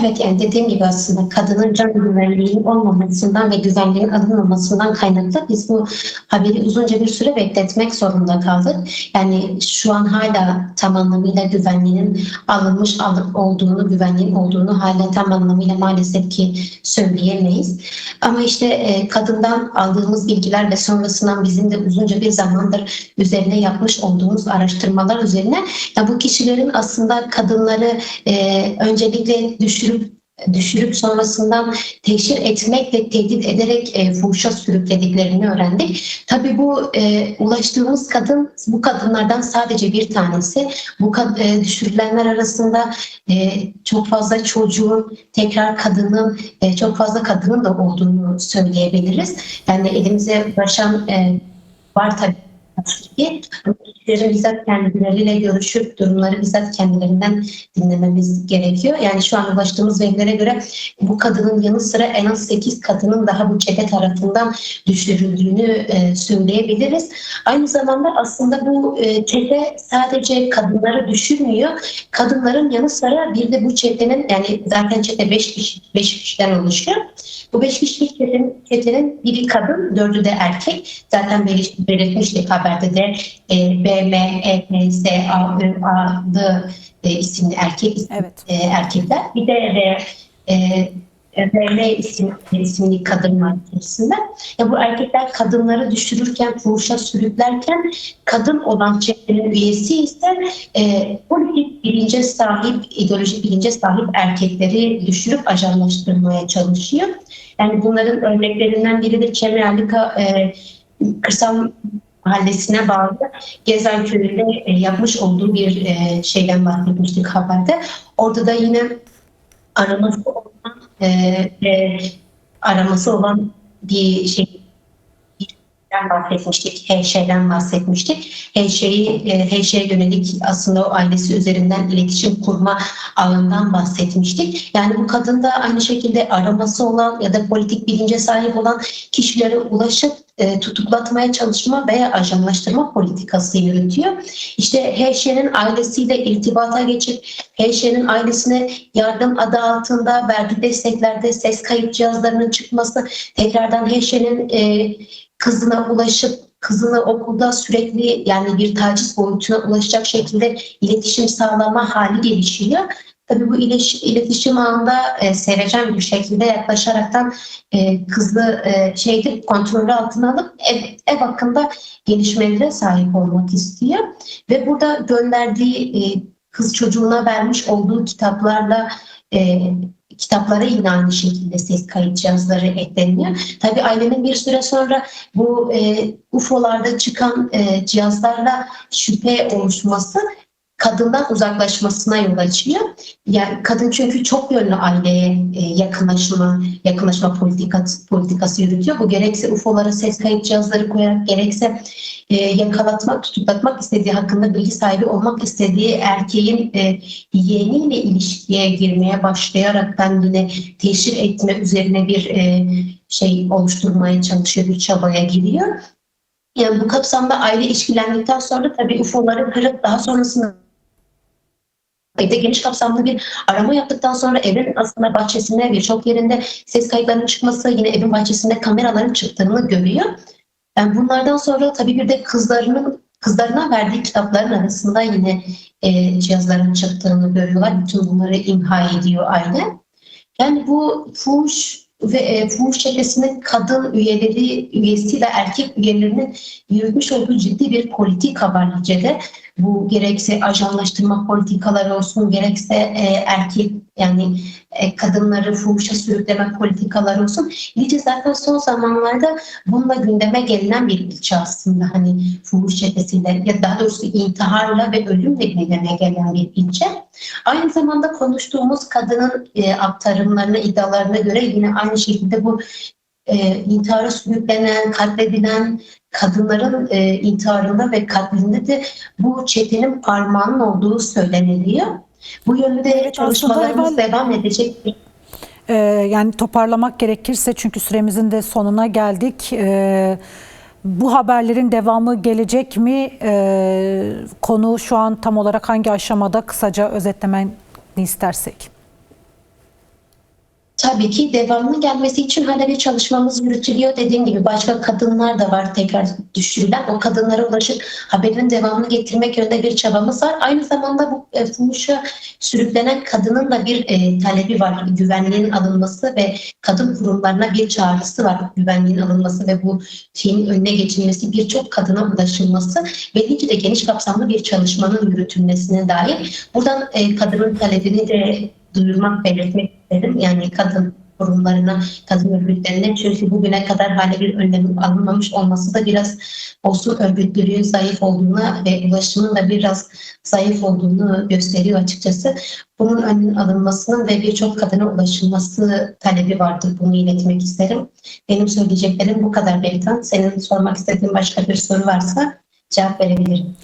Evet yani dediğim gibi aslında kadının can güvenliğinin olmamasından ve güvenliğin alınmamasından kaynaklı biz bu haberi uzunca bir süre bekletmek zorunda kaldık. Yani şu an hala tam anlamıyla güvenliğinin alınmış olduğunu, güvenliğin olduğunu hala tam anlamıyla maalesef ki söyleyemeyiz. Ama işte e, kadından aldığımız bilgiler ve sonrasından bizim de uzunca bir zamandır üzerine yapmış olduğumuz araştırmalar üzerine ya bu kişilerin aslında kadınları e, öncelikle düşürüp düşürüp sonrasından teşhir etmek ve tehdit ederek e, fuhuşa sürüklediklerini öğrendik. Tabii bu e, ulaştığımız kadın bu kadınlardan sadece bir tanesi. Bu e, düşürülenler arasında e, çok fazla çocuğun, tekrar kadının, e, çok fazla kadının da olduğunu söyleyebiliriz. Yani elimize ulaşan e, var tabii ki kişilerin bizzat kendileriyle görüşüp durumları bizzat kendilerinden dinlememiz gerekiyor. Yani şu an ulaştığımız verilere göre bu kadının yanı sıra en az 8 kadının daha bu çete tarafından düşürüldüğünü e, söyleyebiliriz. Aynı zamanda aslında bu e, çete sadece kadınları düşürmüyor. Kadınların yanı sıra bir de bu çetenin yani zaten çete 5 kişi, 5 kişiden oluşuyor. Bu 5 kişilik çetenin, biri kadın, dördü de erkek. Zaten belirt- belirtmiştik haberde de e, B, M, E, P, S, A, Ö, A, D e, isimli erkek Evet. e, erkekler. Bir de e, RM isim, isimli kadın var içerisinde. Ya bu erkekler kadınları düşürürken, fuhuşa sürüklerken kadın olan çetelerin üyesi ise e, politik bilince sahip, ideolojik bilince sahip erkekleri düşürüp ajanlaştırmaya çalışıyor. Yani bunların örneklerinden biri de Çemralika e, Kırsal Mahallesi'ne bağlı Gezen Köyü'nde e, yapmış olduğu bir e, şeyden bahsetmiştik haberde. Orada da yine araması e, araması olan bir şey den bahsetmiştik. Heyşe'den bahsetmiştik. Heyşe'yi, e, Heyşe'ye yönelik aslında o ailesi üzerinden iletişim kurma ağından bahsetmiştik. Yani bu kadın da aynı şekilde araması olan ya da politik bilince sahip olan kişilere ulaşıp e, tutuklatmaya çalışma veya ajanlaştırma politikası yürütüyor. İşte Heyşe'nin ailesiyle irtibata geçip Heyşe'nin ailesine yardım adı altında verdiği desteklerde ses kayıt cihazlarının çıkması, tekrardan Heyşe'nin e, kızına ulaşıp kızını okulda sürekli yani bir taciz boyutuna ulaşacak şekilde iletişim sağlama hali gelişiyor. Tabii bu iletişim ağında e, sevecen bir şekilde yaklaşaraktan e, kızı e, şeyde kontrolü altına alıp ev, ev hakkında gelişmelere sahip olmak istiyor. Ve burada gönderdiği e, kız çocuğuna vermiş olduğu kitaplarla e, kitaplara yine aynı şekilde ses kayıt cihazları ekleniyor. Tabii ailenin bir süre sonra bu e, UFO'larda çıkan e, cihazlarla şüphe oluşması kadından uzaklaşmasına yol açıyor. Yani kadın çünkü çok yönlü aileye e, yakınlaşma, yakınlaşma politikası, politikası yürütüyor. Bu gerekse UFO'lara ses kayıt cihazları koyarak gerekse e, yakalatmak, tutuklatmak istediği hakkında bilgi sahibi olmak istediği erkeğin e, yeğeniyle ilişkiye girmeye başlayaraktan yine teşhir etme üzerine bir şey oluşturmaya çalışıyor, bir çabaya giriyor. Yani bu kapsamda aile ilişkilendikten sonra tabii UFO'ları kırıp daha sonrasında evde geniş kapsamlı bir arama yaptıktan sonra evin aslında bahçesinde birçok yerinde ses kayıtlarının çıkması yine evin bahçesinde kameraların çıktığını görüyor. Yani bunlardan sonra tabii bir de kızlarının kızlarına verdiği kitapların arasında yine e, cihazların çıktığını görüyorlar. Bütün bunları imha ediyor aile. Yani bu fuhuş ve e, fuhuş çetesinin kadın üyeleri, üyesiyle erkek üyelerinin yürütmüş olduğu ciddi bir politika var Lice'de. Bu gerekse ajanlaştırma politikaları olsun, gerekse e, erkek yani e, kadınları fuhuşa sürükleme politikaları olsun. Lice zaten son zamanlarda bununla gündeme gelinen bir ilçe aslında. Hani fuhuş çetesiyle ya daha doğrusu intiharla ve ölümle gündeme gelen bir ilçe. Aynı zamanda konuştuğumuz kadının e, aktarımlarına, iddialarına göre yine aynı şekilde bu e, intihara sürüklenen, katledilen kadınların e, intiharında ve katlinde de bu çetenin parmağının olduğu söyleniliyor. Bu yönde Evet, çalışmalarımız aslında devam edecek. Ee, yani toparlamak gerekirse çünkü süremizin de sonuna geldik. Ee, bu haberlerin devamı gelecek mi? Ee, konu şu an tam olarak hangi aşamada kısaca özetlemeni istersek. Tabii ki devamlı gelmesi için hala bir çalışmamız yürütülüyor. Dediğim gibi başka kadınlar da var tekrar düşürülen. O kadınlara ulaşıp haberin devamını getirmek yönünde bir çabamız var. Aynı zamanda bu e, fuhuşa sürüklenen kadının da bir e, talebi var. Güvenliğin alınması ve kadın kurumlarına bir çağrısı var. Güvenliğin alınması ve bu şeyin önüne geçilmesi, birçok kadına ulaşılması ve de geniş kapsamlı bir çalışmanın yürütülmesine dair. Buradan e, kadının talebini de duyurmak, belirtmek isterim. Yani kadın kurumlarına, kadın örgütlerine çünkü bugüne kadar hala bir önlem alınmamış olması da biraz olsun örgütlülüğün zayıf olduğuna ve ulaşımın da biraz zayıf olduğunu gösteriyor açıkçası. Bunun önünün alınmasının ve birçok kadına ulaşılması talebi vardır. Bunu iletmek isterim. Benim söyleyeceklerim bu kadar Beritan. Senin sormak istediğin başka bir soru varsa cevap verebilirim.